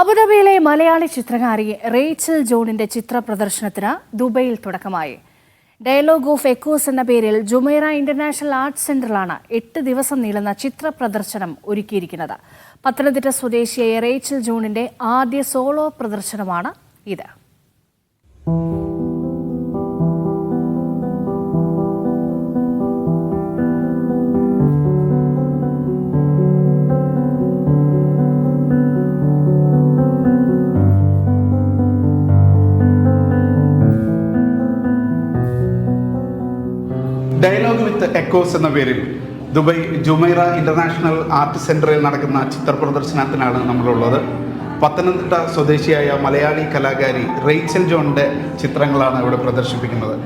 അബുദാബിയിലെ മലയാളി ചിത്രകാരി റേച്ചൽ ജോണിന്റെ ചിത്ര പ്രദർശനത്തിന് ദുബൈയിൽ തുടക്കമായി. ഡയലോഗ് ഓഫ് എക്കോസ് എന്ന പേരിൽ ജുമൈറ ഇന്റർനാഷണൽ ആർട്സ് സെന്ററിലാണ് എട്ട് ദിവസം നീളുന്ന ചിത്ര പ്രദർശനം ഒരുക്കിയിരിക്കുന്നത്. പത്തനംതിട്ട സ്വദേശിയായ റേച്ചൽ ജോണിന്റെ ആദ്യ സോളോ പ്രദർശനമാണ് ഇത്. ഡയലോഗ് വിത്ത് എക്കോസ് എന്ന പേരിൽ ദുബൈ ജുമൈറ ഇന്റർനാഷണൽ ആർട്ട് സെന്ററിൽ നടക്കുന്ന ചിത്ര പ്രദർശനത്തിനാണ് നമ്മളുള്ളത്. പത്തനംതിട്ട സ്വദേശിയായ മലയാളി കലാകാരി റേച്ചൽ ജോണിന്റെ ചിത്രങ്ങളാണ് ഇവിടെ പ്രദർശിപ്പിക്കുന്നത്.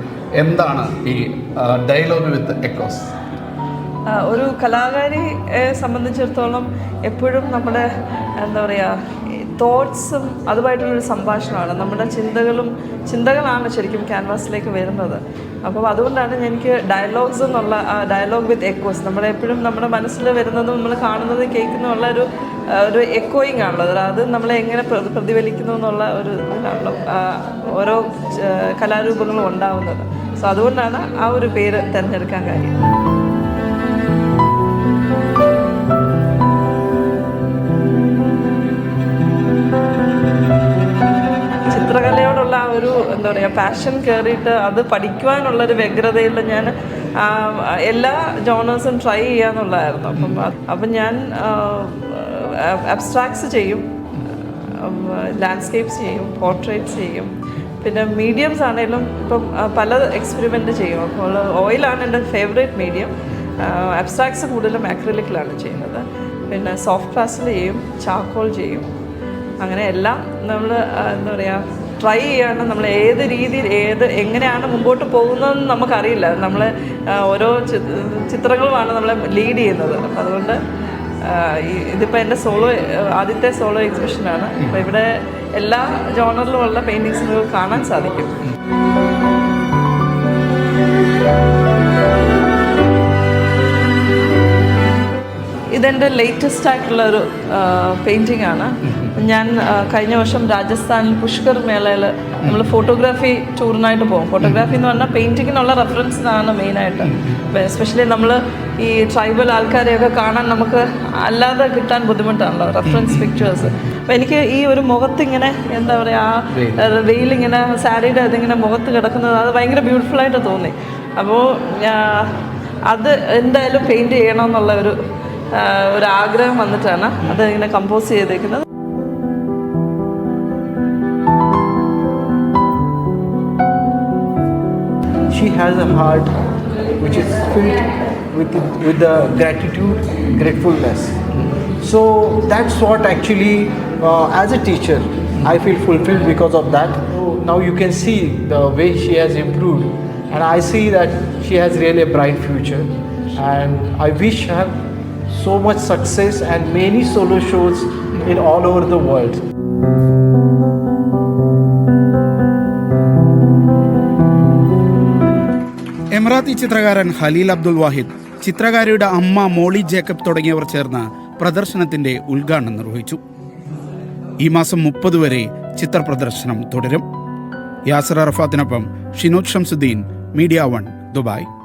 എന്താണ് ഈ ഡയലോഗ് വിത്ത് എക്കോസ് ഒരു കലാകാരിയെ സംബന്ധിച്ചിടത്തോളം എപ്പോഴും നമ്മുടെ എന്താ പറയുക തോട്ട്സും അതുമായിട്ടുള്ളൊരു സംഭാഷണമാണ്. നമ്മുടെ ചിന്തകളും ചിന്തകളാണ് ശരിക്കും ക്യാൻവാസിലേക്ക് വരുന്നത്. അപ്പോൾ അതുകൊണ്ടാണ് എനിക്ക് ഡയലോഗ്സ് എന്നുള്ള ഡയലോഗ് വിത്ത് എക്കോസ് നമ്മുടെ എപ്പോഴും നമ്മുടെ മനസ്സിൽ വരുന്നതും നമ്മൾ കാണുന്നതും കേൾക്കുന്നതുള്ള ഒരു ഒരു എക്കോയിങ് ആണല്ലോ. അത് നമ്മളെ എങ്ങനെ പ്രതിഫലിക്കുന്നു എന്നുള്ള ഒരു ഇതാണല്ലോ ഓരോ കലാരൂപങ്ങളും ഉണ്ടാവുന്നത്. സോ അതുകൊണ്ടാണ് ആ ഒരു പേര് തിരഞ്ഞെടുക്കാൻ കാര്യം. ഒരു എന്താ പറയുക പാഷൻ കയറിയിട്ട് അത് പഠിക്കുവാനുള്ളൊരു വ്യഗ്രതയിൽ ഞാൻ എല്ലാ ജോണേഴ്സും ട്രൈ ചെയ്യാന്നുള്ളതായിരുന്നു. അപ്പം അപ്പം ഞാൻ അബ്സ്ട്രാക്ട്സ് ചെയ്യും ലാൻഡ്സ്കേപ്സ് ചെയ്യും പോർട്രേറ്റ്സ് ചെയ്യും. പിന്നെ മീഡിയംസ് ആണെങ്കിലും ഇപ്പം പല എക്സ്പെരിമെന്റ് ചെയ്യും. അപ്പോൾ ഓയിലാണ് എന്റെ ഫേവറേറ്റ് മീഡിയം അബ്സ്ട്രാക്ട്സ് കൂടുതലും അക്രിലിക്കിലാണ് ചെയ്യുന്നത്. പിന്നെ സോഫ്റ്റ് പാസ്റ്റൽ ചെയ്യും ചാക്കോൾ ചെയ്യും. അങ്ങനെ എല്ലാം നമ്മൾ എന്താ പറയുക ട്രൈ ചെയ്യാണ് നമ്മൾ ഏത് രീതിയിൽ ഏത് എങ്ങനെയാണ് മുമ്പോട്ട് പോകുന്നതെന്ന് നമുക്കറിയില്ല. നമ്മൾ ഓരോ ചിത്രങ്ങളുമാണ് നമ്മളെ ലീഡ് ചെയ്യുന്നത്. അപ്പം അതുകൊണ്ട് ഇതിപ്പോൾ എന്റെ സോളോ ആദ്യത്തെ സോളോ എക്സിബിഷനാണ് അപ്പോൾ ഇവിടെ എല്ലാ ജോണറിലുമുള്ള പെയിന്റിങ്സ് നിങ്ങൾക്ക് കാണാൻ സാധിക്കും. ഇതെന്റെ ലേറ്റസ്റ്റ് ആയിട്ടുള്ള ഒരു പെയിന്റിംഗ് ആണ്. ഞാൻ കഴിഞ്ഞ വർഷം രാജസ്ഥാനിൽ പുഷ്കർ മേളയിൽ നമ്മൾ ഫോട്ടോഗ്രാഫി ടൂറിനായിട്ട് പോകും. ഫോട്ടോഗ്രാഫി എന്ന് പറഞ്ഞാൽ പെയിന്റിങ്ങിനുള്ള റെഫറൻസിനാണ് മെയിനായിട്ട് എസ്പെഷ്യലി നമ്മൾ ഈ ട്രൈബൽ ആൾക്കാരെയൊക്കെ കാണാൻ നമുക്ക് അല്ലാതെ കിട്ടാൻ ബുദ്ധിമുട്ടാണല്ലോ റെഫറൻസ് പിക്ചേഴ്സ് അപ്പം എനിക്ക് ഈ ഒരു മുഖത്തിങ്ങനെ എന്താ പറയുക ആ വെയിലിങ്ങനെ സാരിയുടെ ഇതിങ്ങനെ മുഖത്ത് കിടക്കുന്നത് അത് ഭയങ്കര ബ്യൂട്ടിഫുൾ ആയിട്ട് തോന്നി. അപ്പോൾ അത് എന്തായാലും പെയിന്റ് ചെയ്യണമെന്നുള്ള ഒരു ഒരു ആഗ്രഹം വന്നിട്ടാണ് അത് ഇങ്ങനെ കമ്പോസ് ചെയ്തേക്കുന്നത് she has a heart which is filled with with the gratitude gratefulness so that's what actually uh, as a teacher i feel fulfilled because of that now you can see the way she has improved and i see that she has really a bright future and i wish her so much success and many solo shows in all over the world. Emirati ചിത്രകാരൻ Khalil Abdul വാഹിദ് ചിത്രകാരിയുടെ അമ്മ മോളി Jacob തുടങ്ങിയവർ ചേർന്ന് പ്രദർശനത്തിന്റെ ഉദ്ഘാടനം നിർവഹിച്ചു. ഈ മാസം മുപ്പത് വരെ ചിത്ര പ്രദർശനം തുടരും. Yasar അറഫാത്തിനൊപ്പം Shinod Shamsuddin media one Dubai.